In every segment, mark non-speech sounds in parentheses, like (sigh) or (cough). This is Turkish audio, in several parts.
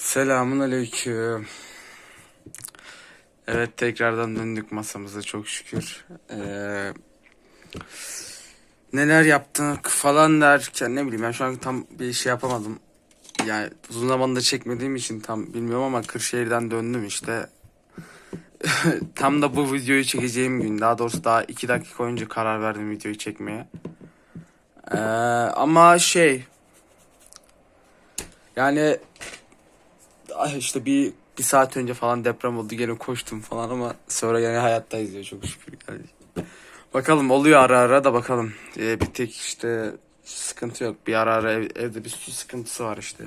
Selamun aleyküm. Evet tekrardan döndük masamıza çok şükür. Ee, neler yaptık falan derken ne bileyim ben şu an tam bir şey yapamadım. Yani uzun zamandır çekmediğim için tam bilmiyorum ama Kırşehir'den döndüm işte. (laughs) tam da bu videoyu çekeceğim gün daha doğrusu daha iki dakika önce karar verdim videoyu çekmeye. Ee, ama şey yani Ay işte bir bir saat önce falan deprem oldu gene koştum falan ama sonra yani hayattayız ya çok şükür yani. Bakalım oluyor ara ara da bakalım. Ee, bir tek işte sıkıntı yok. Bir ara ara ev- evde bir su sıkıntısı var işte.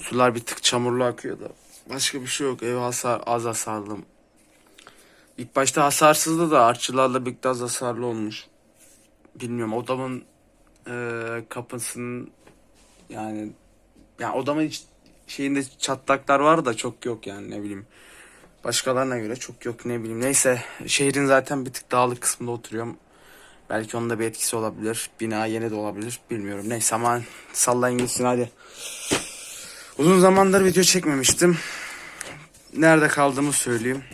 Sular bir tık çamurlu akıyor da. Başka bir şey yok. Ev hasar az hasarlı. İlk başta hasarsızdı da artçılarla birlikte az hasarlı olmuş. Bilmiyorum odamın eee kapısının yani yani odamın iç şeyinde çatlaklar var da çok yok yani ne bileyim. Başkalarına göre çok yok ne bileyim. Neyse şehrin zaten bir tık dağlık kısmında oturuyorum. Belki onun da bir etkisi olabilir. Bina yeni de olabilir. Bilmiyorum. Neyse aman sallayın gitsin hadi. Uzun zamandır video çekmemiştim. Nerede kaldığımı söyleyeyim.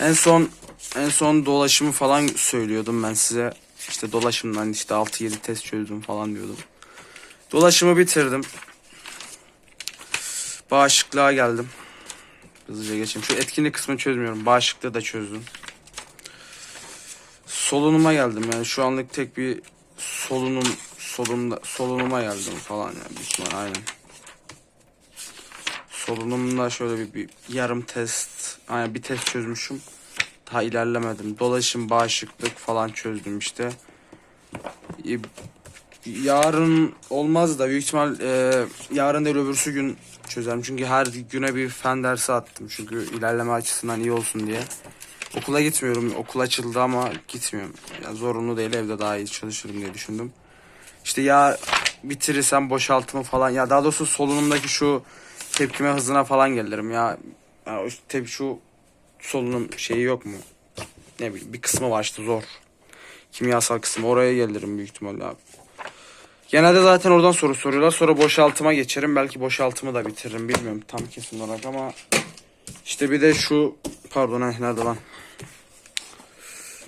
En son en son dolaşımı falan söylüyordum ben size. İşte dolaşımdan işte 6-7 test çözdüm falan diyordum. Dolaşımı bitirdim. Bağışıklığa geldim. Hızlıca geçeyim. Şu etkinlik kısmını çözmüyorum. Bağışıklığı da çözdüm. Solunuma geldim yani şu anlık tek bir solunum solunumda solunuma geldim falan yani büyük ihtimal aynen. Solunumda şöyle bir, bir yarım test aynen bir test çözmüşüm. Daha ilerlemedim. Dolaşım, bağışıklık falan çözdüm işte. Yarın olmaz da büyük ihtimal e, yarın değil öbürsü gün çözerim. Çünkü her güne bir fen dersi attım. Çünkü ilerleme açısından iyi olsun diye. Okula gitmiyorum. Okul açıldı ama gitmiyorum. Ya zorunlu değil evde daha iyi çalışırım diye düşündüm. İşte ya bitirirsem boşaltımı falan ya daha doğrusu solunumdaki şu tepkime hızına falan gelirim ya. ya tep şu solunum şeyi yok mu? Ne bileyim bir kısmı var işte zor. Kimyasal kısmı oraya gelirim büyük ihtimalle abi. Genelde zaten oradan soru soruyorlar. Sonra boşaltıma geçerim. Belki boşaltımı da bitiririm. Bilmiyorum tam kesin olarak ama işte bir de şu pardon ha, nerede lan?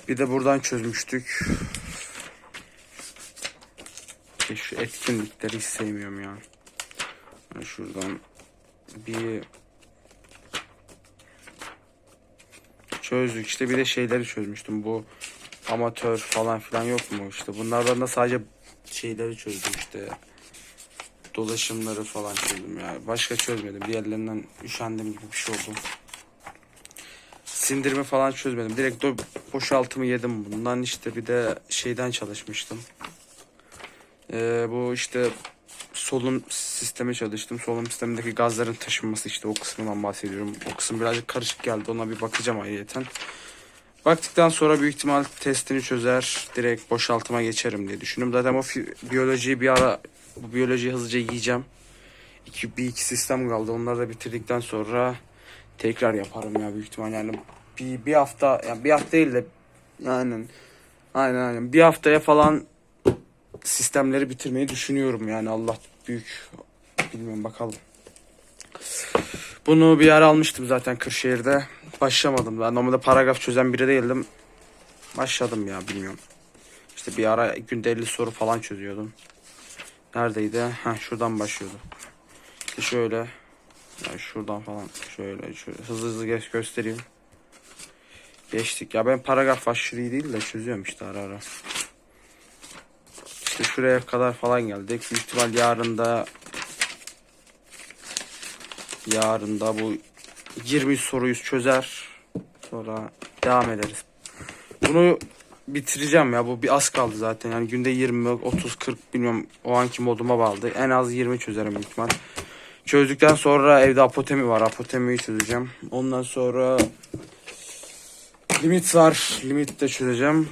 Bir de buradan çözmüştük. İşte şu etkinlikleri hiç sevmiyorum ya. Yani şuradan bir çözdük. İşte bir de şeyleri çözmüştüm. Bu amatör falan filan yok mu? İşte bunlardan da sadece şeyleri çözdüm işte. Dolaşımları falan çözdüm yani. Başka çözmedim. Diğerlerinden üşendim gibi bir şey oldu. Sindirme falan çözmedim. Direkt boşaltımı yedim bundan. işte bir de şeyden çalışmıştım. Ee, bu işte solunum sistemi çalıştım. Solunum sistemindeki gazların taşınması işte o kısmından bahsediyorum. O kısım birazcık karışık geldi. Ona bir bakacağım ayrıyeten. Baktıktan sonra büyük ihtimal testini çözer. Direkt boşaltıma geçerim diye düşünüyorum. Zaten o biyolojiyi bir ara bu biyolojiyi hızlıca yiyeceğim. İki, bir iki sistem kaldı. Onları da bitirdikten sonra tekrar yaparım ya büyük ihtimal. Yani bir, bir hafta yani bir hafta değil de aynen aynen aynen bir haftaya falan sistemleri bitirmeyi düşünüyorum yani Allah büyük bilmiyorum bakalım. Bunu bir ara almıştım zaten Kırşehir'de. Başlamadım. Ben normalde paragraf çözen biri değildim. Başladım ya bilmiyorum. İşte bir ara günde 50 soru falan çözüyordum. Neredeydi? Ha şuradan başlıyordu. İşte şöyle. Yani şuradan falan şöyle, şöyle hızlı hızlı gö- göstereyim. Geçtik. Ya ben paragraf aşırı değil de çözüyorum işte ara ara. İşte şuraya kadar falan geldik. Büyük ihtimal yarın da yarın da bu 20 soruyu çözer. Sonra devam ederiz. Bunu bitireceğim ya. Bu bir az kaldı zaten. Yani günde 20, 30, 40 bilmiyorum o anki moduma bağlı. En az 20 çözerim ihtimal. Çözdükten sonra evde apotemi var. Apotemiyi çözeceğim. Ondan sonra limit var. Limit de çözeceğim.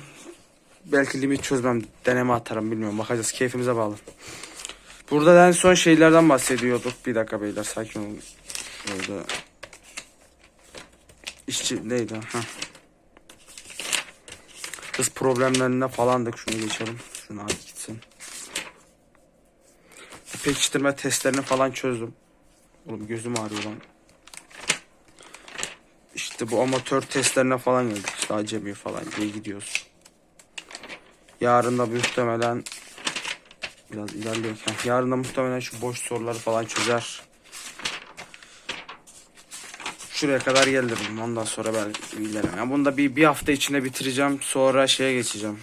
Belki limit çözmem. Deneme atarım bilmiyorum. Bakacağız. Keyfimize bağlı. Burada en son şeylerden bahsediyorduk. Bir dakika beyler sakin olun. Şurada. İşçi neydi? Heh. Hız problemlerine falandık. Şunu geçelim. Şunu az gitsin. Pekiştirme testlerini falan çözdüm. Oğlum gözüm ağrıyor lan. İşte bu amatör testlerine falan geldik. İşte acemi falan diye gidiyoruz. Yarın da muhtemelen biraz ilerlerken yarın da muhtemelen şu boş soruları falan çözer. Şuraya kadar gelirim. Ondan sonra belki ilerlerim. Yani bunu da bir, bir hafta içinde bitireceğim. Sonra şeye geçeceğim.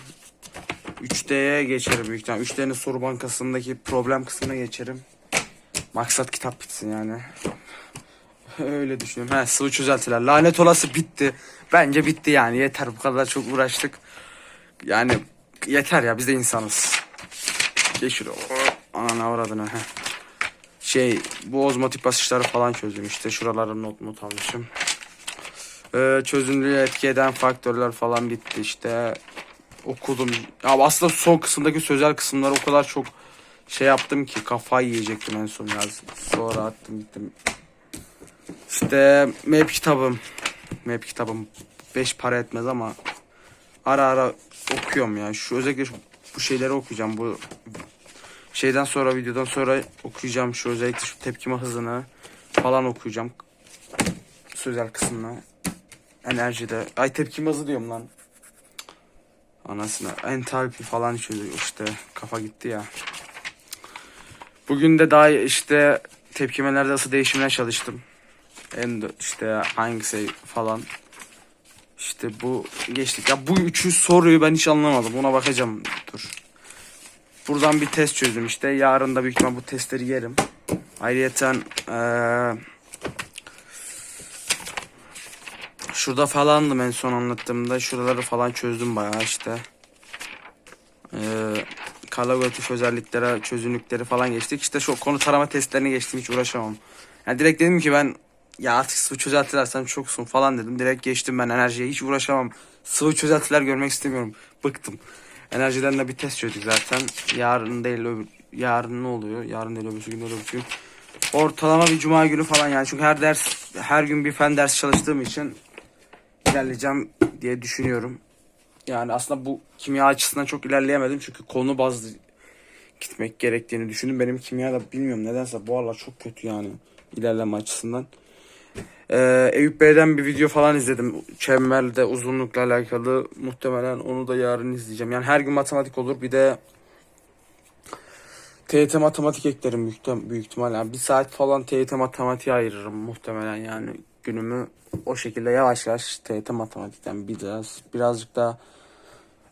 3D'ye geçerim büyük ihtimalle. 3D'nin soru bankasındaki problem kısmına geçerim. Maksat kitap bitsin yani. Öyle düşünüyorum. He sıvı çözeltiler. Lanet olası bitti. Bence bitti yani. Yeter bu kadar çok uğraştık. Yani yeter ya biz de insanız. Geç şuraya. Ananı avradını. Heh. Şey bu ozmotik basınçları falan çözdüm işte. Şuralara not not almışım. Ee, çözünürlüğü etki eden faktörler falan bitti işte. Okudum. Ya aslında son kısımdaki sözel kısımları o kadar çok şey yaptım ki kafayı yiyecektim en son yaz. Sonra attım gittim. İşte map kitabım. Map kitabım 5 para etmez ama ara ara okuyorum ya. Şu özellikle şu, bu şeyleri okuyacağım. Bu şeyden sonra videodan sonra okuyacağım şu özellikle şu tepkime hızını falan okuyacağım. Sözel kısmını. Enerjide. Ay tepkime hızı diyorum lan. Anasına entalpi falan çözüyor işte kafa gitti ya. Bugün de daha işte tepkimelerde ısı değişimine çalıştım. En işte hangisi falan. İşte bu geçtik. Ya bu üçü soruyu ben hiç anlamadım. Ona bakacağım. Dur. Buradan bir test çözdüm işte. Yarın da büyük ihtimal bu testleri yerim. Ayrıyeten eee şurada falandım en son anlattığımda. Şuraları falan çözdüm bayağı işte. Eee kalagotif özelliklere, çözünürlükleri falan geçtik. İşte şu konu tarama testlerini geçtim. Hiç uğraşamam. Yani direkt dedim ki ben ya artık sıvı çözeltiler sen çoksun falan dedim. Direkt geçtim ben enerjiye. Hiç uğraşamam. Sıvı çözeltiler görmek istemiyorum. Bıktım. Enerjiden de bir test çözdük zaten. Yarın değil öbür, yarın ne oluyor? Yarın değil öbürsü gün öbürsü gün. Ortalama bir cuma günü falan yani. Çünkü her ders her gün bir fen ders çalıştığım için ilerleyeceğim diye düşünüyorum. Yani aslında bu kimya açısından çok ilerleyemedim. Çünkü konu bazlı gitmek gerektiğini düşündüm. Benim kimya da bilmiyorum nedense bu aralar çok kötü yani ilerleme açısından. Ee, Eyüp Bey'den bir video falan izledim. Çemberde uzunlukla alakalı. Muhtemelen onu da yarın izleyeceğim. Yani her gün matematik olur. Bir de TYT matematik eklerim büyük, büyük ihtimal. Yani bir saat falan TYT matematiğe ayırırım muhtemelen yani günümü o şekilde yavaş yavaş TYT matematikten biraz birazcık daha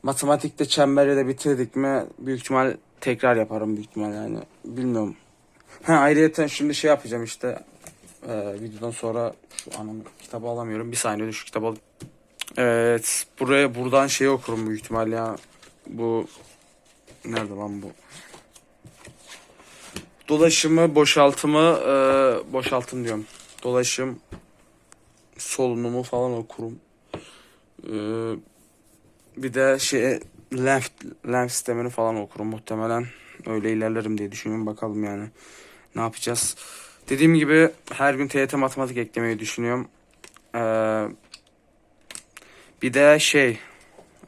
matematikte çemberi de bitirdik mi büyük ihtimal tekrar yaparım büyük ihtimal yani bilmiyorum. Ha ayrıyeten şimdi şey yapacağım işte ee, videodan sonra şu anam kitabı alamıyorum. Bir saniye şu kitabı al. Evet buraya buradan şey okurum büyük ihtimal ya. Bu nerede lan bu? Dolaşımı, boşaltımı, e, boşaltım diyorum. Dolaşım, solunumu falan okurum. E, bir de şey lenf, lenf sistemini falan okurum muhtemelen. Öyle ilerlerim diye düşünüyorum. Bakalım yani ne yapacağız. Dediğim gibi her gün TYT matematik eklemeyi düşünüyorum. Ee, bir de şey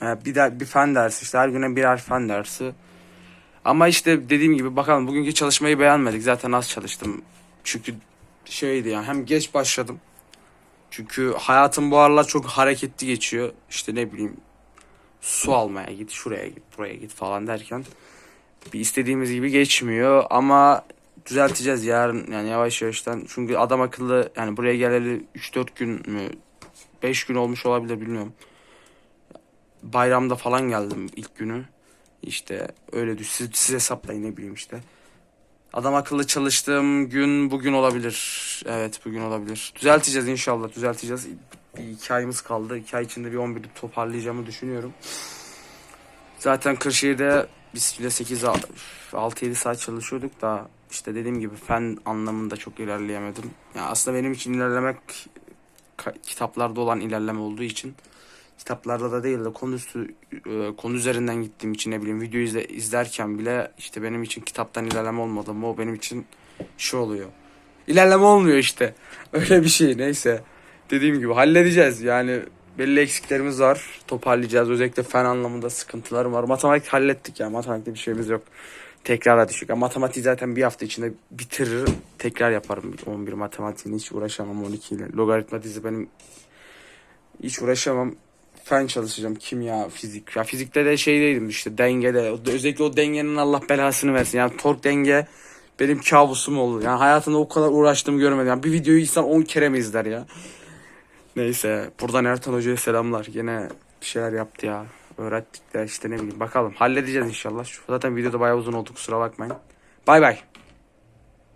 e, bir de bir fen dersi işte her güne birer fen dersi. Ama işte dediğim gibi bakalım bugünkü çalışmayı beğenmedik. Zaten az çalıştım. Çünkü şeydi yani hem geç başladım. Çünkü hayatım bu aralar çok hareketli geçiyor. İşte ne bileyim su almaya git, şuraya git, buraya git falan derken bir istediğimiz gibi geçmiyor ama düzelteceğiz yarın yani yavaş yavaştan. Çünkü adam akıllı yani buraya geleli 3-4 gün mü 5 gün olmuş olabilir bilmiyorum. Bayramda falan geldim ilk günü. İşte öyle düş. Siz, siz hesaplayın ne bileyim işte. Adam akıllı çalıştığım gün bugün olabilir. Evet bugün olabilir. Düzelteceğiz inşallah düzelteceğiz. Bir iki ayımız kaldı. İki ay içinde bir 11'i toparlayacağımı düşünüyorum. Zaten Kırşehir'de biz bile 8 6-7 saat çalışıyorduk da işte dediğim gibi fen anlamında çok ilerleyemedim. Ya aslında benim için ilerlemek kitaplarda olan ilerleme olduğu için kitaplarda da değil de konu e, konu üzerinden gittiğim için ne bileyim video izle, izlerken bile işte benim için kitaptan ilerleme olmadı ama o benim için şey oluyor. İlerleme olmuyor işte. (laughs) Öyle bir şey neyse. Dediğim gibi halledeceğiz yani belli eksiklerimiz var. Toparlayacağız. Özellikle fen anlamında sıkıntılarım var. Matematik hallettik ya. Matematikte bir şeyimiz yok. tekrara düşük. Ama matematik zaten bir hafta içinde bitirir. Tekrar yaparım. 11 matematiğini hiç uğraşamam 12 ile. Logaritma dizi benim hiç uğraşamam. Fen çalışacağım. Kimya, fizik. Ya fizikte de şeydeydim işte dengede. Özellikle o dengenin Allah belasını versin. Yani tork denge benim kabusum oldu. Yani hayatımda o kadar uğraştığımı görmedim. Yani bir videoyu insan 10 kere mi izler ya? Neyse. Buradan Ertan Hoca'ya selamlar. Yine bir şeyler yaptı ya. Öğrettik de işte ne bileyim. Bakalım. Halledeceğiz inşallah. Şu- Zaten videoda bayağı uzun oldu kusura bakmayın. Bay bay.